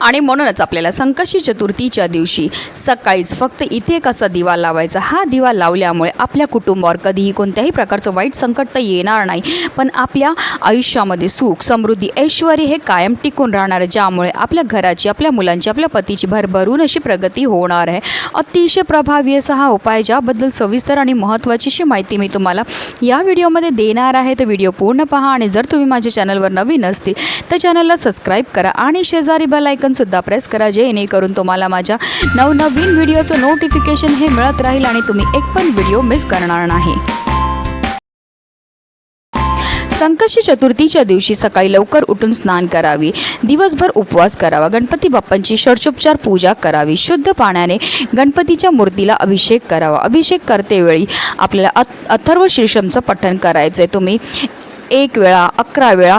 आणि म्हणूनच आपल्याला संकष्टी चतुर्थीच्या दिवशी सकाळीच फक्त इथे एक असा दिवा लावायचा. हा दिवा लावल्यामुळे आपल्या कुटुंबावर कधीही कोणत्याही प्रकारचं वाईट संकट तर येणार नाही. पण आपल्या आयुष्यामध्ये सुख समृद्धी ऐश्वर हे कायम टिकून राहणार ज्यामुळे आपल्या घराची आपल्या मुलांची आपल्या पतीची भरभरून अशी प्रगती होणार आहे. अतिशय प्रभावी असा हा उपाय ज्याबद्दल सविस्तर आणि महत्त्वाची अशी माहिती मी तुम्हाला या व्हिडिओमध्ये देणार आहे. तर व्हिडिओ पूर्ण पहा आणि जर तुम्ही माझ्या चॅनलवर नवीन असतील तर चॅनलला सबस्क्राईब करा आणि शेजारी बेल आयकनसुद्धा प्रेस करा जेणेकरून तुम्हाला माझ्या नवनवीन व्हिडिओचं नोटिफिकेशन हे मिळत राहील आणि तुम्ही एक पण व्हिडिओ मिस करणार नाही. संकष्टी चतुर्थीच्या दिवशी सकाळी लवकर उठून स्नान करावी. दिवसभर उपवास करावा. गणपती बाप्पांची षडचोपचार पूजा करावी. शुद्ध पाण्याने गणपतीच्या मूर्तीला अभिषेक करावा. अभिषेक करतेवेळी आपल्याला अथ अथर्व शीर्षमचं पठण करायचं आहे तुम्ही एक वेळा अकरा वेळा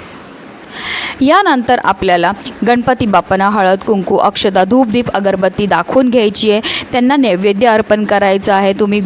यानंतर आपल्याला गणपती बाप्पांना हळद कुंकू अक्षदा धूपदीप अगरबत्ती दाखवून घ्यायची आहे. त्यांना नैवेद्य अर्पण करायचं आहे. तुम्ही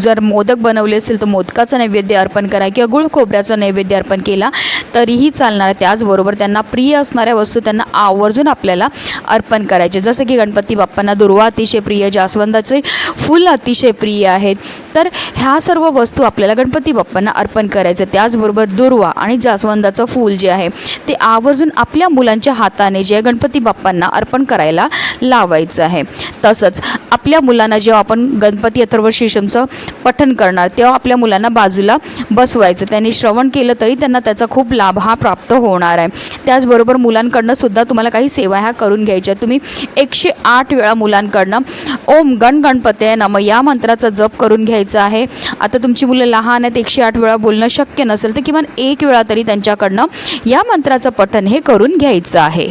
जर मोदक बनवले असतील तर मोदकाचं नैवेद्य अर्पण करा किंवा गुळ खोबऱ्याचं नैवेद्य अर्पण केला तरीही चालणार त्याचबरोबर त्यांना प्रिय असणाऱ्या वस्तू त्यांना आवर्जून आपल्याला अर्पण करायचे. जसं की गणपती बाप्पांना दुर्वा अतिशय प्रिय जास्वंदाचे फुल अतिशय प्रिय आहेत. तर ह्या सर्व वस्तू आपल्याला गणपती बाप्पांना अर्पण करायचं. त्याचबरोबर दुर्वा आणि जास्वंदाचं फूल जे आहे ते आवर्जून आपल्या मुलांच्या हाताने जे गणपती बाप्पांना अर्पण करायला लावायचं आहे. तसंच आपल्या मुलांना जेव्हा आपण गणपती अथर्व शीर्षमचं पठन करणार. तेव्हा आपल्या मुलांना बाजूला बसवायचं. त्यांनी श्रवण केलं तरी त्यांना त्याचा खूप लाभ हा प्राप्त होणार आहे. त्याचबरोबर मुलांकडनं सुद्धा तुम्हाला काही सेवा ह्या करून घ्यायच्या. तुम्ही एकशे आठ वेळा मुलांकडनं ओम गण गणपते नम या मंत्राचा जप करून घ्यायचा आहे. आता तुमची मुलं लहान आहेत एकशे आठ वेळा बोलणं शक्य नसेल तर किमान एक वेळा तरी त्यांच्याकडनं या मंत्राचं पठन हे करून घ्यायचं आहे.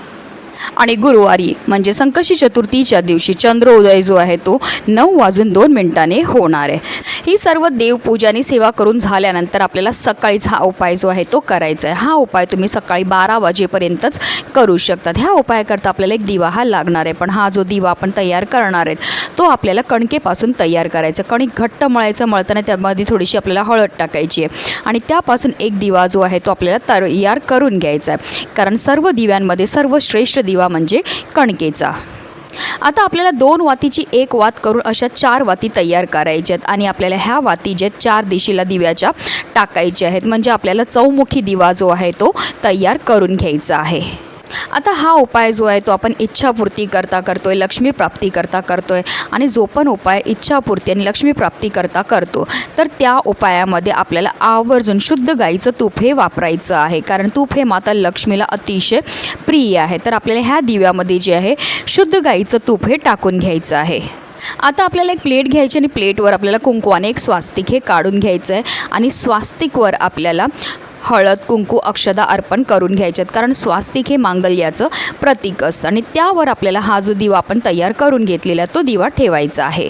आणि गुरुवारी म्हणजे संकष्टी चतुर्थीच्या दिवशी चंद्रोदय जो आहे तो नऊ वाजून दोन मिनिटाने होणार आहे. ही सर्व देवपूजा आणि सेवा करून झाल्यानंतर आपल्याला सकाळीच हा उपाय जो आहे तो करायचा आहे. हा उपाय तुम्ही सकाळी बारा वाजेपर्यंतच करू शकतात. ह्या उपायाकरता आपल्याला एक दिवा हा लागणार आहे. पण हा जो दिवा आपण तयार करणार आहेत तो आपल्याला कणकेपासून तयार करायचा कणिक घट्ट मळायचं मळताना त्यामध्ये थोडीशी आपल्याला हळद टाकायची आहे. आणि त्यापासून एक दिवा जो आहे तो आपल्याला तयार करून घ्यायचा आहे. कारण सर्व दिव्यांमध्ये सर्वश्रेष्ठ दिवा म्हणजे कणकेचा. आता आपल्याला दोन वातीची एक वात करून अशा चार वाती तयार करायच्या आहेत आणि आपल्याला ह्या वाती ज्या चार दिशेला दिव्याच्या टाकायच्या आहेत म्हणजे आपल्याला चौमुखी दिवा जो आहे तो तयार करून घ्यायचा आहे. आता हा उपाय जो आहे तो आपण इच्छापूर्ती करता करतो आहे लक्ष्मीप्राप्ती करता आहे आणि जो पण उपाय इच्छापूर्ती आणि लक्ष्मीप्राप्ती करता करतो तर त्या उपायामध्ये आपल्याला आवर्जून शुद्ध गाईचं तूप हे वापरायचं आहे. कारण तूप हे माता लक्ष्मीला अतिशय प्रिय आहे. तर आपल्याला ह्या दिव्यामध्ये जे आहे शुद्ध गाईचं तूप हे टाकून घ्यायचं आहे. आता आपल्याला एक प्लेट घ्यायची आणि प्लेटवर आपल्याला कुंकवाने एक स्वास्तिक हे काढून घ्यायचं आहे आणि स्वास्तिकवर आपल्याला हळद कुंकू अक्षदा अर्पण करून घ्यायच्यात. कारण स्वास्तिक हे मांगल्याचं प्रतीक असतं. आणि त्यावर आपल्याला हा जो दिवा आपण तयार करून घेतलेला तो दिवा ठेवायचा आहे.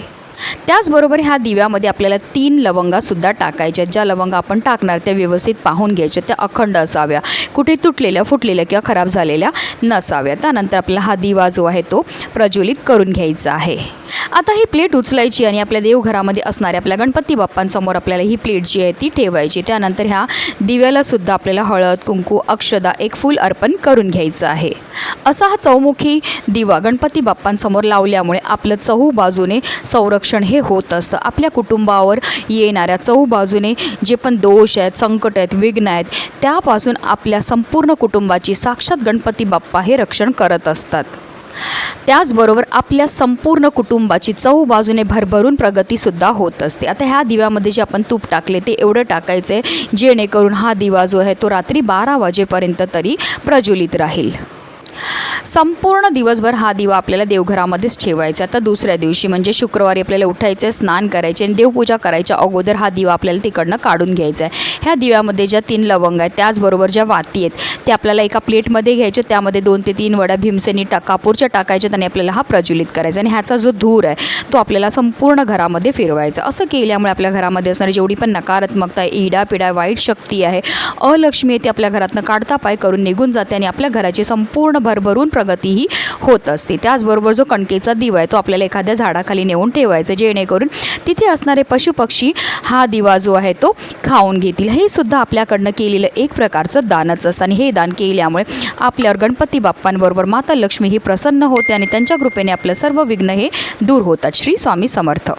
त्याचबरोबर ह्या दिव्यामध्ये आपल्याला तीन लवंगासुद्धा टाकायच्या ज्या लवंगा आपण टाकणार त्या व्यवस्थित पाहून घ्यायच्या त्या अखंड असाव्या. कुठे तुटलेल्या फुटलेल्या किंवा खराब झालेल्या नसाव्या त्यानंतर आपल्याला हा दिवा जो आहे तो प्रज्वलित करून घ्यायचा आहे. आता ही प्लेट उचलायची आणि आपल्या देवघरामध्ये असणाऱ्या आपल्या गणपती बाप्पांसमोर आपल्याला ही प्लेट जी आहे ती ठेवायची. त्यानंतर ह्या दिव्यालासुद्धा आपल्याला हळद कुंकू अक्षदा एक फूल अर्पण करून घ्यायचं आहे. असा हा चौमुखी दिवा गणपती बाप्पांसमोर लावल्यामुळे आपलं चहू बाजूने संरक्षण हे होत असतं. आपल्या कुटुंबावर येणाऱ्या चहू बाजूने जे पण दोष आहेत संकट आहेत विघ्न आहेत त्यापासून आपल्या संपूर्ण कुटुंबाची साक्षात गणपती बाप्पा हे रक्षण करत असतात. त्याचबरोबर आपल्या संपूर्ण कुटुंबाची चहू बाजूने भरभरून प्रगतीसुद्धा होत असते. आता ह्या दिव्यामध्ये जे आपण तूप टाकले ते एवढं टाकायचं आहे जेणेकरून हा दिवा जो आहे तो रात्री बारा वाजेपर्यंत तरी प्रज्वलित राहील. संपूर्ण दिवसभर हा दिवा आपल्याला देवघरामध्येच ठेवायचा. आता दुसऱ्या दिवशी म्हणजे शुक्रवारी आपल्याला उठायचं आहे स्नान करायचे आणि देवपूजा करायच्या अगोदर हा दिवा आपल्याला तिकडनं काढून घ्यायचा आहे ह्या दिव्यामध्ये ज्या तीन लवंग आहेत त्याचबरोबर ज्या वाती आहेत त्या आपल्याला एका प्लेटमध्ये घ्यायच्या त्यामध्ये दोन ते तीन वड्या भीमसेनी टा कापूरच्या टाकायच्यात आणि आपल्याला हा प्रज्वलित करायचा. आणि ह्याचा जो धूर आहे तो आपल्याला संपूर्ण घरामध्ये फिरवायचा. असं केल्यामुळे आपल्या घरामध्ये असणारी जेवढी पण नकारात्मकता आहे इडापिडा वाईट शक्ती आहे अलक्ष्मी आहे ती आपल्या घरातनं काढता पाय करून निघून जाते आणि आपल्या घराची संपूर्ण भरभरून प्रगतीही होत असते. त्याचबरोबर जो कणकेचा दिवा आहे तो आपल्याला एखाद्या झाडाखाली नेऊन ठेवायचा जेणेकरून तिथे असणारे पशुपक्षी हा दिवा जो आहे तो खाऊन घेतील. हे सुद्धा आपल्याकडनं केलेलं एक प्रकारचं दानच असतं. आणि हे दान केल्यामुळे आपल्यावर गणपती बाप्पांबरोबर माता लक्ष्मी ही प्रसन्न होते आणि त्यांच्या कृपेने आपलं सर्व विघ्न हे दूर होतात. श्री स्वामी समर्थ.